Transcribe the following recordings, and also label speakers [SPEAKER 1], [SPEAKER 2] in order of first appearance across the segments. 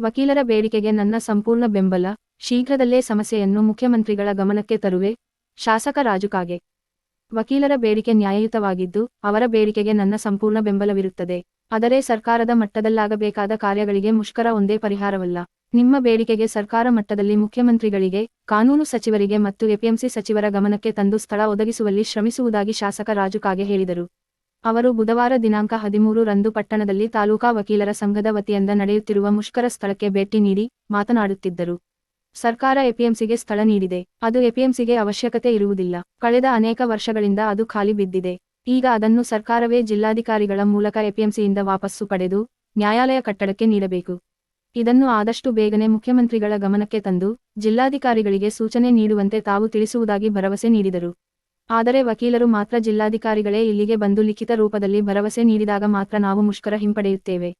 [SPEAKER 1] ವಕೀಲರ ಬೇಡಿಕೆಗೆ ನನ್ನ ಸಂಪೂರ್ಣ ಬೆಂಬಲ, ಶೀಘ್ರದಲ್ಲೇ ಸಮಸ್ಯೆಯನ್ನು ಮುಖ್ಯಮಂತ್ರಿಗಳ ಗಮನಕ್ಕೆ ತರುವೆ, ಶಾಸಕ ರಾಜು ಕಾಗೆ. ವಕೀಲರ ಬೇಡಿಕೆ ನ್ಯಾಯಯುತವಾಗಿದ್ದು, ಅವರ ಬೇಡಿಕೆಗೆ ನನ್ನ ಸಂಪೂರ್ಣ ಬೆಂಬಲವಿರುತ್ತದೆ. ಆದರೆ ಸರ್ಕಾರದ ಮಟ್ಟದಲ್ಲಾಗಬೇಕಾದ ಕಾರ್ಯಗಳಿಗೆ ಮುಷ್ಕರ ಒಂದೇ ಪರಿಹಾರವಲ್ಲ. ನಿಮ್ಮ ಬೇಡಿಕೆಗೆ ಸರ್ಕಾರ ಮಟ್ಟದಲ್ಲಿ ಮುಖ್ಯಮಂತ್ರಿಗಳಿಗೆ, ಕಾನೂನು ಸಚಿವರಿಗೆ ಮತ್ತು ಎಪಿಎಂಸಿ ಸಚಿವರ ಗಮನಕ್ಕೆ ತಂದು ಸ್ಥಳ ಒದಗಿಸುವಲ್ಲಿ ಶ್ರಮಿಸುವುದಾಗಿ ಶಾಸಕ ರಾಜು ಕಾಗೆ ಹೇಳಿದರು. ಅವರು ಬುಧವಾರ ದಿನಾಂಕ ಹದಿಮೂರು ರಂದು ಪಟ್ಟಣದಲ್ಲಿ ತಾಲೂಕಾ ವಕೀಲರ ಸಂಘದ ವತಿಯಿಂದ ನಡೆಯುತ್ತಿರುವ ಮುಷ್ಕರ ಸ್ಥಳಕ್ಕೆ ಭೇಟಿ ನೀಡಿ ಮಾತನಾಡುತ್ತಿದ್ದರು. ಸರ್ಕಾರ ಎಪಿಎಂಸಿಗೆ ಸ್ಥಳ ನೀಡಿದೆ. ಅದು ಎಪಿಎಂಸಿಗೆ ಅವಶ್ಯಕತೆ ಇರುವುದಿಲ್ಲ. ಕಳೆದ ಅನೇಕ ವರ್ಷಗಳಿಂದ ಅದು ಖಾಲಿ ಬಿದ್ದಿದೆ. ಈಗ ಅದನ್ನು ಸರ್ಕಾರವೇ ಜಿಲ್ಲಾಧಿಕಾರಿಗಳ ಮೂಲಕ ಎಪಿಎಂಸಿಯಿಂದ ವಾಪಸ್ಸು ಪಡೆದು ನ್ಯಾಯಾಲಯ ಕಟ್ಟಡಕ್ಕೆ ನೀಡಬೇಕು. ಇದನ್ನು ಆದಷ್ಟು ಬೇಗನೆ ಮುಖ್ಯಮಂತ್ರಿಗಳ ಗಮನಕ್ಕೆ ತಂದು ಜಿಲ್ಲಾಧಿಕಾರಿಗಳಿಗೆ ಸೂಚನೆ ನೀಡುವಂತೆ ತಾವು ತಿಳಿಸುವುದಾಗಿ ಭರವಸೆ ನೀಡಿದರು. ಆದರೆ ವಕೀಲರು ಮಾತ್ರ ಜಿಲ್ಲಾಧಿಕಾರಿಗಳೇ ಇಲ್ಲಿಗೆ ಬಂದು ಲಿಖಿತ ರೂಪದಲ್ಲಿ ಭರವಸೆ ನೀಡಿದಾಗ ಮಾತ್ರ ನಾವು ಮುಷ್ಕರ ಹಿಂಪಡೆಯುತ್ತೇವೆ.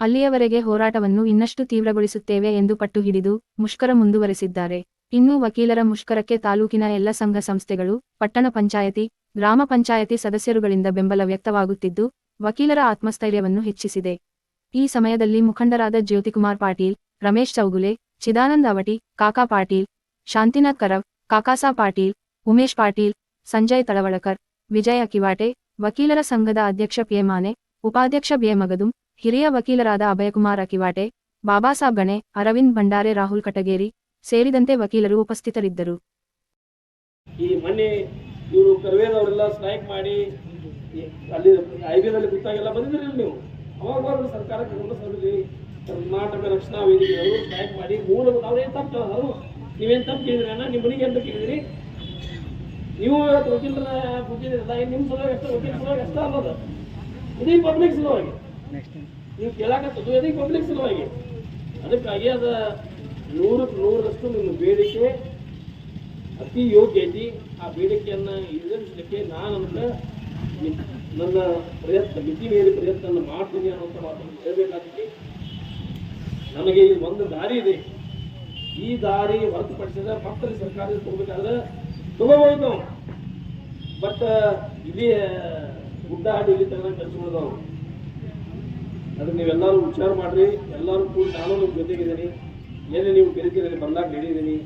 [SPEAKER 1] ಅಲ್ಲಿಯವರೆಗೆ ಹೋರಾಟವನ್ನು ಇನ್ನಷ್ಟು ತೀವ್ರಗೊಳಿಸುತ್ತೇವೆ ಎಂದು ಪಟ್ಟು ಹಿಡಿದು ಮುಷ್ಕರ ಮುಂದುವರೆಸಿದ್ದಾರೆ. ಇನ್ನು ವಕೀಲರ ಮುಷ್ಕರಕ್ಕೆ ತಾಲೂಕಿನ ಎಲ್ಲ ಸಂಘ ಸಂಸ್ಥೆಗಳು, ಪಟ್ಟಣ ಪಂಚಾಯತಿ, ಗ್ರಾಮ ಪಂಚಾಯತಿ ಸದಸ್ಯರುಗಳಿಂದ ಬೆಂಬಲ ವ್ಯಕ್ತವಾಗುತ್ತಿದ್ದು, ವಕೀಲರ ಆತ್ಮಸ್ಥೈರ್ಯವನ್ನು ಹೆಚ್ಚಿಸಿದೆ. ಈ ಸಮಯದಲ್ಲಿ ಮುಖಂಡರಾದ ಜ್ಯೋತಿಕುಮಾರ್ ಪಾಟೀಲ್, ರಮೇಶ್ ಚೌಗುಲೆ, ಚಿದಾನಂದ ಅವಟಿ, ಕಾಕಾ ಪಾಟೀಲ್, ಶಾಂತಿನಾಥ್ ಕರವ್, ಕಾಕಾಸಾ ಪಾಟೀಲ್, ಉಮೇಶ್ ಪಾಟೀಲ್ ಸಂಜಯ್ ತಳವಳಕರ್, ವಿಜಯ ಕಿವಾಟೆ, ವಕೀಲರ ಸಂಘದ ಅಧ್ಯಕ್ಷ ಪಿಎಮಾನೆ ಉಪಾಧ್ಯಕ್ಷ ಬಿಎಮಗದುಂ ಹಿರಿಯ ವಕೀಲರಾದ ಅಭಯಕುಮಾರ್ ಅಕಿವಾಟೆ ಬಾಬಾಸಾಬ್ ಗಣೆ, ಅರವಿಂದ್ ಭಂಡಾರೆ, ರಾಹುಲ್ ಕಟಗೇರಿ ಸೇರಿದಂತೆ ವಕೀಲರು ಉಪಸ್ಥಿತರಿದ್ದರು.
[SPEAKER 2] ಈ ಮೊನ್ನೆ ಇವರು ಕರ್ವೇದವರೆಲ್ಲ ಸ್ಟ್ರೈಕ್ ಮಾಡಿ ಅಲ್ಲಿ ಐವೇದಲ್ಲಿ ಗೊತ್ತಾಗೆಲ್ಲ ಬಂದಿದ್ರಿ ನೀವು? ಅವಾಗ ಸರ್ಕಾರ ಸರ್ಕಾರಕ್ಕೆ ಕರ್ನಾಟಕ ರಕ್ಷಣಾ ವೇದಿಕೆಯವರು ಸ್ಟ್ರೈಕ್ ಮಾಡಿ ಮೂಲ ಅವ್ರೇನು ತಪ್ಪು ಅವರು ನೀವೇನು ತಪ್ಪು ಕೇಳಿದ್ರಿ ಅಣ್ಣ? ನಿಮ್ಮ ಮನೆಗೆ ಅಂತ ಕೇಳಿದ್ರಿ? ನೀವು ಇವತ್ತು ವಕೀಲರ ಕೂತಿದ್ರಲ್ಲ ನಿಮ್ಮ ಸಲುವಾಗಿ ಎಷ್ಟು ವಕೀಲ ಸಲುವಾಗಿ ಎಷ್ಟು ಅನ್ನೋದು. ಇದೀ ಪಬ್ಲಿಕ್ ಸಲುವಾಗಿ. ನೀವು ಕೇಳಾಕತ್ತದು ಇದೀ ಪಬ್ಲಿಕ್ ಸಲುವಾಗಿ. ಅದಕ್ಕಾಗಿ ಅದ ನೂರಕ್ಕೆ ನೂರರಷ್ಟು ನಿಮ್ಮ ಬೇಡಿಕೆ ಅತಿ ಯೋಗ್ಯ ಐತಿ. ಆ ಬೇಡಿಕೆಯನ್ನು ಈಡೇರಿಸಲಿಕ್ಕೆ ನಾನು ಅಂದ್ರೆ ನನ್ನ ಪ್ರಯತ್ನ ಮಿತಿ ಮೀರಿ ಪ್ರಯತ್ನ ಮಾಡ್ತೀನಿ ಅನ್ನೋಂಥ ಮಾತನ್ನು ಹೇಳಬೇಕಾಗ್ತದೆ ನನಗೆ ಒಂದು ದಾರಿ ಇದೆ. ಈ ದಾರಿ ಹೊರತುಪಡಿಸಿದ ಮಕ್ಕಳು ಸರ್ಕಾರದಿಂದ ತಗೋಬೇಕಾದ್ರೆ ತಗೋಬಹುದು ನಾವು ಬಟ್ ಇಲ್ಲಿ ಗುಡ್ಡಾಡಿ ಇಲ್ಲಿ ತಗೊಂಡು ಕೆಲಸಗಳಿದಾವೆ ಅದ್ರ ನೀವೆಲ್ಲರೂ ವಿಚಾರ ಮಾಡ್ರಿ. ಎಲ್ಲರೂ ಕೂಡ ನಾನು ನಿಮ್ಮ ಜೊತೆಗಿದ್ದೀನಿ. ಏನೇ ನೀವು ಕರಿತೀರಿ ಬಂದಾಗ ಹೇಳಿದ್ದೀನಿ.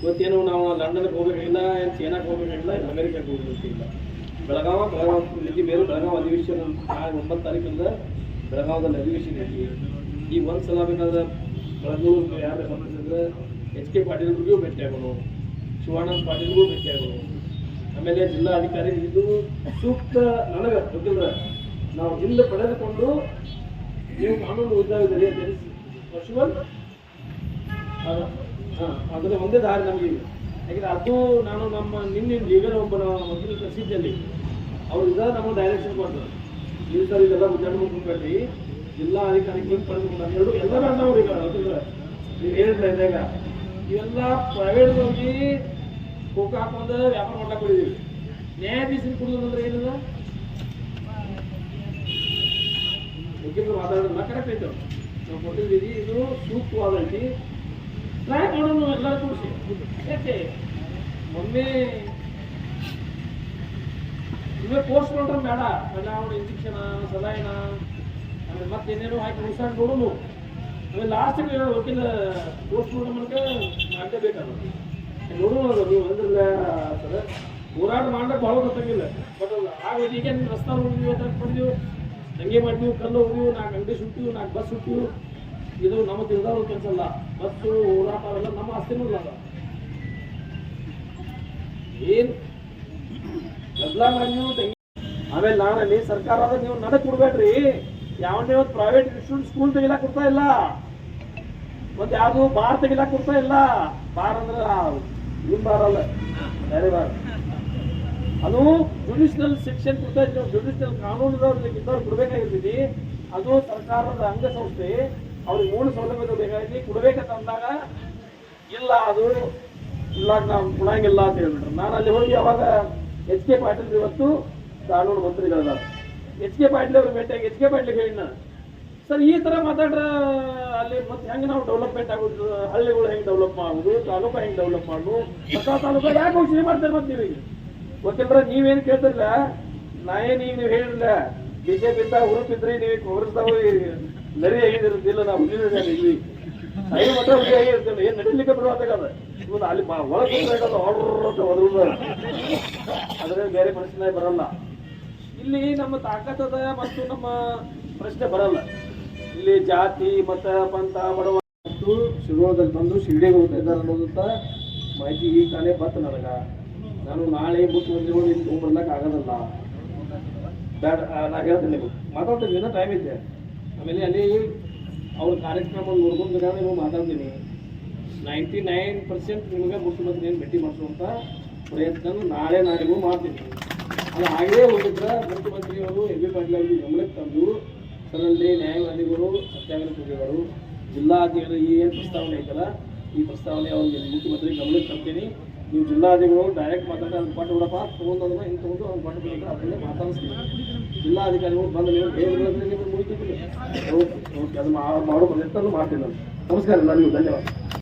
[SPEAKER 2] ಇವತ್ತೇನು ನಾವು ಲಂಡನ್ಗೆ ಹೋಗಬೇಕಿಲ್ಲ, ಏನು ಇಲ್ಲ ಹೋಗಬೇಕಿಲ್ಲ ಏನು ಅಮೆರಿಕಕ್ಕೆ ಹೋಗಬೇಕಿಲ್ಲ. ಬೆಳಗಾವ, ಬೆಳಗಾವ್ ನಿಧಿ ಬೇರೆ ಬೆಳಗಾವ್ ಅಧಿವೇಶನ ಒಂಬತ್ತು ತಾರೀಕಿಂದ ಬೆಳಗಾವದಲ್ಲಿ ಅಧಿವೇಶನ ಐತಿ. ಈಗ ಒಂದು ಸಲ ಬೇಕಾದ್ರೆ ಬೆಳಗೂರು ಯಾರು ಸಂಬಂಧಿಸಿದ್ರೆ ಎಚ್ ಕೆ ಪಾಟೀಲ್ ಭೇಟಿ ಆಗೋಣ. ಶಿವಾನಂದ ಪಾಟೀಲ್ಗೂ ಭೇಟಿ ಆಗೋಣ ಆಮೇಲೆ ಜಿಲ್ಲಾಧಿಕಾರಿ, ಇದು ಸೂಕ್ತ ನನಗೆ ಗೊತ್ತಿಲ್ಲ ನಾವು ಹಿಂದೆ ಪಡೆದುಕೊಂಡು ನೀವು ಕಾನೂನು ಉದ್ಯೋಗದಲ್ಲಿ ಶಿವನ್ ಅದನ್ನ ಒಂದೇ ದಾರಿ ನಮಗೆ ಇದೆ. ಯಾಕಂದ್ರೆ ಅದು ನಾನು ನಮ್ಮ ನಿನ್ನೆ ಜೀವನ ಒಬ್ಬ ವಕೀಲ ಪ್ರಸಿದ್ಧಿಯಲ್ಲಿ ಅವ್ರು ಇದ ನಮ್ಮ ಡೈರೆಕ್ಷನ್ ಕೊಟ್ಟರು ನೀವು ಸರ್ ಇದೆಲ್ಲ ಉದ್ಯೋಗ ಮುಗಿಸ್ಬೇಡ್ರಿ ಜಿಲ್ಲಾ ಅಧಿಕಾರಿ ಹಿಂಗೆ ಪಡೆದುಕೊಂಡು ಎರಡು ಎಲ್ಲ ನಾನು ಈಗ ವಕೀಲರು ನೀವು ಹೇಳಿದ್ರೆ ಇದಾಗ ಇವೆಲ್ಲ ಪ್ರೈವೇಟ್ ಹೋಗಿ ಕೋಕ ಹಾಕೊಂಡ ವ್ಯಾಪಾರ ಮಾಡ್ಲಾಕ್ ಹೋಗಿದ್ದೀವಿ. ನ್ಯಾಯಾಧೀಶರು ಕುಡಿದ್ರೆ ಏನದ? ಮುಖ್ಯಮಂತ್ರಿ ವಾತಾವರಣ ಕರೆಕ್ಟ್ ಐತೆ. ನಾವು ಕೊಟ್ಟಿದ್ದೀವಿ ಇದು ಸೂಕ್ತವಾದ ಐತಿ ಟ್ರೈ ಮಾಡೋದು ಎಲ್ಲರೂ ಕೂಡಿಸಿ. ಯಾಕೆ? ಒಮ್ಮೆ ಇವೇ ಕೋರ್ಸ್ ಮಾಡ್ರೆ ಬೇಡ. ಬದಲಾವಣೆ ಇಂಜೆಕ್ಷನ್ ಸದಾಯನ ಆಮೇಲೆ ಮತ್ತೆ ಏನೇನೋ ಹಾಕಿ ಉಳ್ಸಾಡ್ ನೋಡೋನು. ಆಮೇಲೆ ಲಾಸ್ಟಿಗೆ ವಕೀಲ ಕೋರ್ಸ್ ಮಾಡೋ ಮೂಲಕ ಮಾಡಲೇಬೇಕಲ್ಲ ನೋಡೋಣ ನೀವು ಅಂದ್ರಲ್ಲ ಸರ್. ಹೋರಾಟ ಮಾಡಕ್ಕೆ ಭಾಳ ಗೊತ್ತಾಗಿಲ್ಲ ಬಟ್ ಆಗ ಈಗ ರಸ್ತಾ ಹೋಗಿದ್ವಿ ಅಂತ ಪಡೆದೀವಿ ಹಂಗೆ ಮಾಡ್ತೀವಿ, ಕಲ್ಲು ಹೋಗಿವು ನಾಲ್ಕು ಅಂಗಡಿ ಸುಟ್ಟಿವು ನಾಲ್ಕು ಬಸ್ ಸುಟ್ಟಿವು ಇದು ನಮ್ಮ ತಿಳಿದವ್ರ ಕೆಲಸ ಅಲ್ಲ. ಬಸ್ಸು ಹೋರಾಟ ಅವೆಲ್ಲ ನಮ್ಮ ಆಸ್ತಿನೂ ಅಲ್ಲ ಏನು ಏನ್? ಬದಲಾ ಮಾಡಿ ನೀವು ತಂಗಿ ಆಮೇಲೆ ನಾನಲ್ಲಿ ಸರ್ಕಾರ ನೀವು ನನಗೆ ಕೊಡ್ಬೇಡ್ರಿ. ಯಾವನ್ನೇ ಒಂದು ಪ್ರೈವೇಟ್ ಇನ್ಸ್ಟಿಟ್ಯೂಟ್ ಸ್ಕೂಲ್ ತೆಗಿಲಾಕ್ ಕೊಡ್ತಾ ಇಲ್ಲ. ಮತ್ತೆ ಯಾವುದು ಬಾರ್ ತೆಗಿಲಾಕ್ ಕೊಡ್ತಾ ಇಲ್ಲ. ಬಾರ್ ಅಂದ್ರೆ ಇವ್ ಬಾರಲ್ಲ. ಬೇರೆ ಬಾರ್. ಅದು ಜುಡಿಷಿಯಲ್ ಸೆಕ್ಷನ್ ಕೊಡ್ತಾ ಇದ್ದೀವಿ ಜುಡಿಷಿಯಲ್ ಕಾನೂನುದವ್ರಿಗೆ ಕೊಡ್ಬೇಕಾಗಿರ್ತೀವಿ. ಅದು ಸರ್ಕಾರದ ಅಂಗಸಂಸ್ಥೆ. ಅವ್ರಿಗೆ ಮೂಲ ಸೌಲಭ್ಯಗಳು ಬೇಕಾಗಿ ಕೊಡ್ಬೇಕಂತ ಅಂದಾಗ ಇಲ್ಲ, ಅದು ಇಲ್ಲ, ನಾವು ಕೊಡಂಗಿಲ್ಲ ಅಂತ ಹೇಳ್ಬಿಟ್ರು. ನಾನು ಅಲ್ಲಿ ಹೋಗಿ ಅವಾಗ ಎಚ್ ಕೆ ಪಾಟೀಲ್ ಇವತ್ತು ಕಾನೂನು ಮಂತ್ರಿಗಳ ಎಚ್ ಕೆ ಪಾಟೀಲ್ ಅವ್ರಿಗೆ ಭೇಟಿಯಾಗಿ ಎಚ್ ಕೆ ಪಾಟೀಲ್ ಹೇಳಿ ನಾನು ಸರ್, ಈ ತರ ಮಾತಾಡ್ರ ಅಲ್ಲಿ ಮತ್ತೆ ಹೆಂಗೆ ನಾವು ಡೆವಲಪ್ಮೆಂಟ್ ಆಗೋದು? ಹಳ್ಳಿಗಳು ಹೆಂಗೆ ಡೆವಲಪ್ ಮಾಡೋದು? ತಾಲೂಕು ಹೆಂಗೆ ಡೆವಲಪ್ ಮಾಡೋದು? ಹೊಸ ತಾಲೂಕು ಯಾಕೆ ಘೋಷಣೆ ಮಾಡ್ತಾರೆ ಮತ್ತೆ ನೀವು ಗೊತ್ತಿಲ್ರ ನೀವೇನು ಕೇಳ್ತಿರಲ್ಲ ನಾ ಏನು ಈಗ ನೀವು ಹೇಳಿಲ್ಲ ಬಿಜೆಪಿ ಇಂದ ಹುರುಪಿದ್ರಿ ನೀವು ಕಾಂಗ್ರೆಸ್ದಾಗ ನರಿ ಆಗಿದಿರುತ್ತಿಲ್ಲ ನಾವು ಇಲ್ಲಿ ಐದು ಮಾತ್ರ ಹುಲಿ ಆಗಿರ್ತಿಲ್ಲ ಏನ್ ನಡಿಲಿಕ್ಕೆ ಬರುವಂತಾಗದ ಇವನು ಅಲ್ಲಿ ಬಾ- ಒಳಗೆ ಆರ್ಡರ್ ಅಂತ ಹೋದ್ರು ಆದ್ರೆ ಬೇರೆ ಪ್ರಶ್ನೆ ಬರಲ್ಲ. ಇಲ್ಲಿ ನಮ್ಮ ತಾಕತ್ತದ ಮತ್ತು ನಮ್ಮ ಪ್ರಶ್ನೆ ಬರಲ್ಲ. ಇಲ್ಲಿ ಜಾತಿ, ಮತ, ಪಂಥ, ಬಡವ ಮತ್ತು ಶಿರೋಳದಲ್ಲಿ ಬಂದು ಶಿರ್ಡಿಗೆ ಹೋಗ್ತಾ ಇದ್ದಾರೆ ಅನ್ನೋದಂತ ಮಾಹಿತಿ ಈ ಕಾಲೇ ಬತ್ತು ನನಗೆ. ನಾನು ನಾಳೆ ಮುಖ್ಯಮಂತ್ರಿಗಳು ಇಲ್ಲಿ ತೊಗೊಂಡ್ಬರ್ಲಕ್ಕೆ ಆಗೋದಲ್ಲ. ಬೇಡ ನಾ ಹೇಳ್ತೀನಿ ನೀವು ಮಾತಾಡ್ತೀನಿ, ಇನ್ನೂ ಟೈಮ್ ಇದೆ ಆಮೇಲೆ ಅಲ್ಲಿ ಅವ್ರ ಕಾರ್ಯಕ್ರಮ ನೋಡ್ಕೊಂಡು ನೀವು ಮಾತಾಡ್ತೀನಿ. ನೈಂಟಿ ನೈನ್ ಪರ್ಸೆಂಟ್ ನಿಮಗೆ ಮುಖ್ಯಮಂತ್ರಿಯನ್ನು ಭೇಟಿ ಮಾಡಿಸುವಂಥ ಪ್ರಯತ್ನ ನಾಳೆ ನಾಳೆಗೂ ಮಾಡ್ತೀನಿ. ಅದು ಹಾಗೇ ಹೋಗಿದ್ರೆ ಮುಖ್ಯಮಂತ್ರಿಯವರು ಎಂ ಬಿ ಪಾಟೀಲ್ ಗಮನಕ್ಕೆ ತಂದು ಸರಲ್ಲಿ ನ್ಯಾಯವಾದಿಗಳು ಸತ್ಯಾಗ್ರಹ ಕೂಗಿದರು ಜಿಲ್ಲಾಧಿಕಾರಿ, ಈ ಏನು ಪ್ರಸ್ತಾವನೆ ಐತಲ್ಲ, ಈ ಪ್ರಸ್ತಾವನೆ ಅವ್ರಿಗೆ ಮುಖ್ಯಮಂತ್ರಿ ಗಮನಕ್ಕೆ ತರ್ತೀನಿ. ನೀವು ಜಿಲ್ಲಾಧಿಕಾರಿಗಳು ಡೈರೆಕ್ಟ್ ಮಾತಾಡ್ತಾ ಅದನ್ನು ಪಾಠ ಬಿಡಪ್ಪ ತೊಗೊಂಡು ಹಿಂಗೆ ತೊಗೊಂಡು ಅವ್ನು ಪಾಠ ಬಿಡಬೇಕು ಅದನ್ನೇ ಮಾತಾಡಿಸ್ತೀನಿ. ಜಿಲ್ಲಾಧಿಕಾರಿಗಳು ಬಂದು ನೀವು ಬೇರೆ ನಿಮಗೆ ಮುಗಿತಿದ್ದಿಲ್ಲ ಓಕೆ ಅದು ಮಾಡೋ ಪ್ರಯತ್ನ ಮಾಡ್ತೀನಿ ನಾನು. ನಮಸ್ಕಾರ, ಎಲ್ಲರಿಗೂ ಧನ್ಯವಾದ.